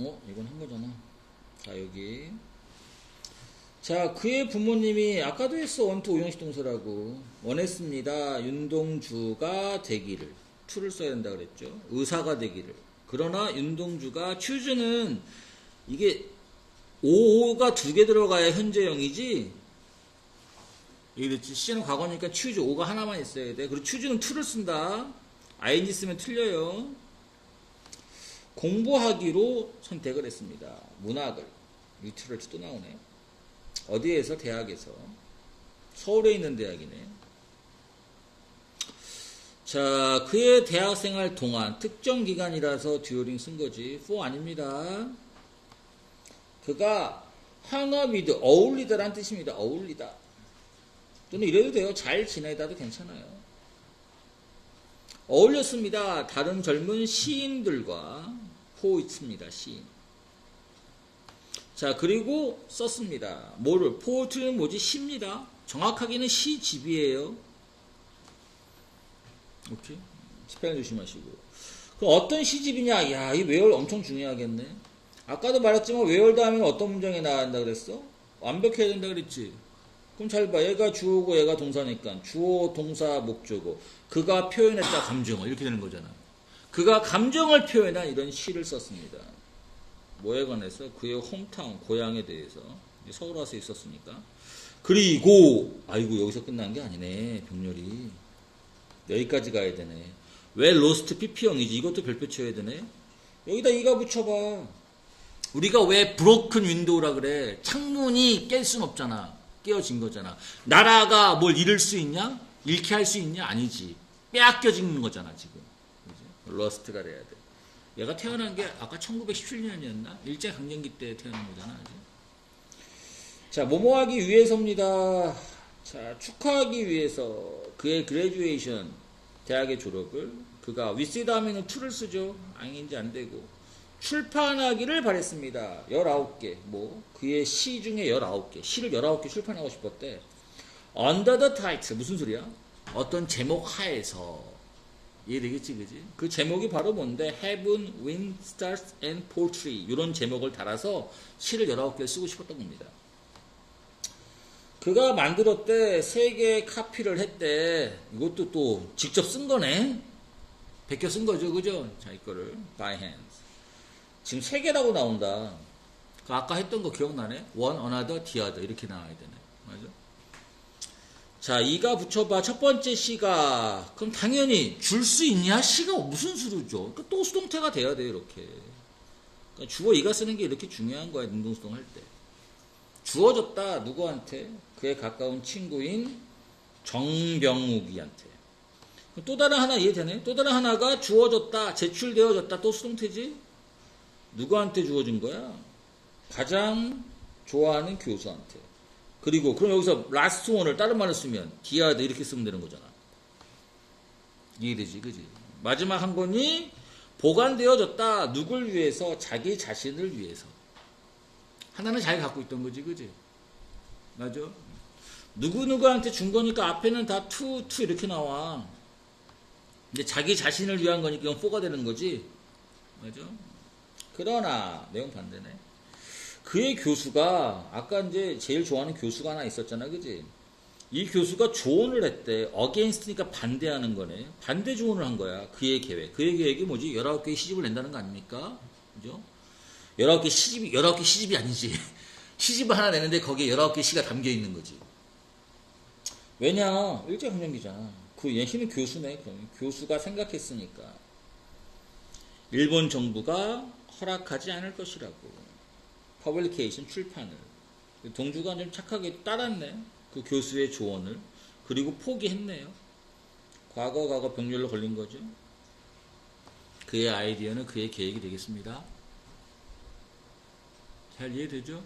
어? 이건 한 거잖아. 자, 여기. 자, 그의 부모님이 아까도 했어. 원투 오형식 동사라고. 원했습니다. 윤동주가 되기를. 투를 써야 된다 그랬죠. 의사가 되기를. 그러나 윤동주가 추즈는 이게 5가 두 개 들어가야 현재형이지. 이랬지. C는 과거니까 추즈 5가 하나만 있어야 돼. 그리고 추즈는 투를 쓴다. ing 쓰면 틀려요. 공부하기로 선택을 했습니다. 문학을. 리트러치 또 나오네. 어디에서? 대학에서. 서울에 있는 대학이네. 자, 그의 대학 생활 동안 특정 기간이라서 듀오링 쓴 거지. for 아닙니다. 그가 with 어울리다란 뜻입니다. 어울리다. 또는 이래도 돼요. 잘 지내다도 괜찮아요. 어울렸습니다. 다른 젊은 시인들과 포이트입니다. 시인. 자, 그리고 썼습니다. 뭐를? 포트는 뭐지? 시입니다. 정확하게는 시집이에요. 오케이. 스펠 조심하시고. 그 어떤 시집이냐? 야, 이 외월 엄청 중요하겠네. 아까도 말했지만 외월 다음에 어떤 문장이 나간다 그랬어? 완벽해야 된다 그랬지. 그럼 잘 봐. 얘가 주어고 얘가 동사니까 주어, 동사, 목적어. 그가 표현했다 감정을 이렇게 되는 거잖아. 그가 감정을 표현한 이런 시를 썼습니다. 뭐에 관해서? 그의 홈타운, 고향에 대해서. 서울 와서 있었으니까. 그리고 아이고 여기서 끝난 게 아니네. 병렬이. 여기까지 가야 되네. 왜 로스트 PP형이지? 이것도 별표 쳐야 되네. 여기다 이가 붙여봐. 우리가 왜 브로큰 윈도우라 그래? 창문이 깰 순 없잖아. 깨어진 거잖아. 나라가 뭘 잃을 수 있냐? 잃게 할 수 있냐? 아니지. 빼앗겨진 거잖아, 지금. 러스트가 돼야 돼. 얘가 태어난 게 아까 1917년이었나? 일제 강점기 때 태어난 거잖아. 그지? 자, 뭐뭐하기 위해서입니다. 자, 축하하기 위해서 그의 그레듀에이션 대학의 졸업을 그가 위스 다음에는 투를 쓰죠. 아닌지 안 되고 출판하기를 바랬습니다. 19개. 뭐 그의 시 중에 19개. 시를 19개 출판하고 싶었대. Under the title 무슨 소리야? 어떤 제목 하에서 이해되겠지 그지? 그 제목이 바로 뭔데? Heaven, Wind, Stars and Poetry. 이런 제목을 달아서 시를 19개 쓰고 싶었던 겁니다. 그가 만들었대 세개 카피를 했대. 이것도 또 직접 쓴 거네? 베껴 쓴 거죠 그죠? 자 이거를. By hands. 지금 세 개라고 나온다. 그 아까 했던 거 기억나네? One another the other. 이렇게 나와야 되네. 맞아 자 이가 붙여봐. 첫 번째 시가. 그럼 당연히 줄 수 있냐? 시가 무슨 수로죠? 그러니까 또 수동태가 돼야 돼 이렇게. 그러니까 주어 이가 쓰는 게 이렇게 중요한 거야 능동수동 할 때. 주어졌다 누구한테? 그의 가까운 친구인 정병욱이한테. 또 다른 하나 이해되네? 또 다른 하나가 주어졌다 제출되어졌다 또 수동태지? 누구한테 주어진 거야? 가장 좋아하는 교수한테 그리고 그럼 여기서 라스트 원을 다른 말을 쓰면 디아드 이렇게 쓰면 되는 거잖아 이해되지 그지 마지막 한 번이 보관되어졌다 누굴 위해서 자기 자신을 위해서 하나는 자기 갖고 있던 거지, 그지? 맞아? 누구누구한테 준 거니까 앞에는 다 투, 투 이렇게 나와. 근데 자기 자신을 위한 거니까 이건 4가 되는 거지. 맞아? 그러나, 내용 반대네. 그의 교수가, 아까 이제 제일 좋아하는 교수가 하나 있었잖아, 그지? 이 교수가 조언을 했대. 어게인스트니까 반대하는 거네. 반대 조언을 한 거야. 그의 계획. 그의 계획이 뭐지? 19개의 시집을 낸다는 거 아닙니까? 그죠? 19개 시집이, 19개 시집이 아니지. 시집을 하나 내는데 거기에 19개 시가 담겨 있는 거지. 왜냐? 일제강점기잖아. 그 얘는 교수네. 그럼 교수가 생각했으니까. 일본 정부가 허락하지 않을 것이라고. 퍼블리케이션 출판을. 동주가 좀 착하게 따랐네. 그 교수의 조언을. 그리고 포기했네요. 과거, 과거 병렬로 걸린 거죠. 그의 아이디어는 그의 계획이 되겠습니다. 잘 이해되죠?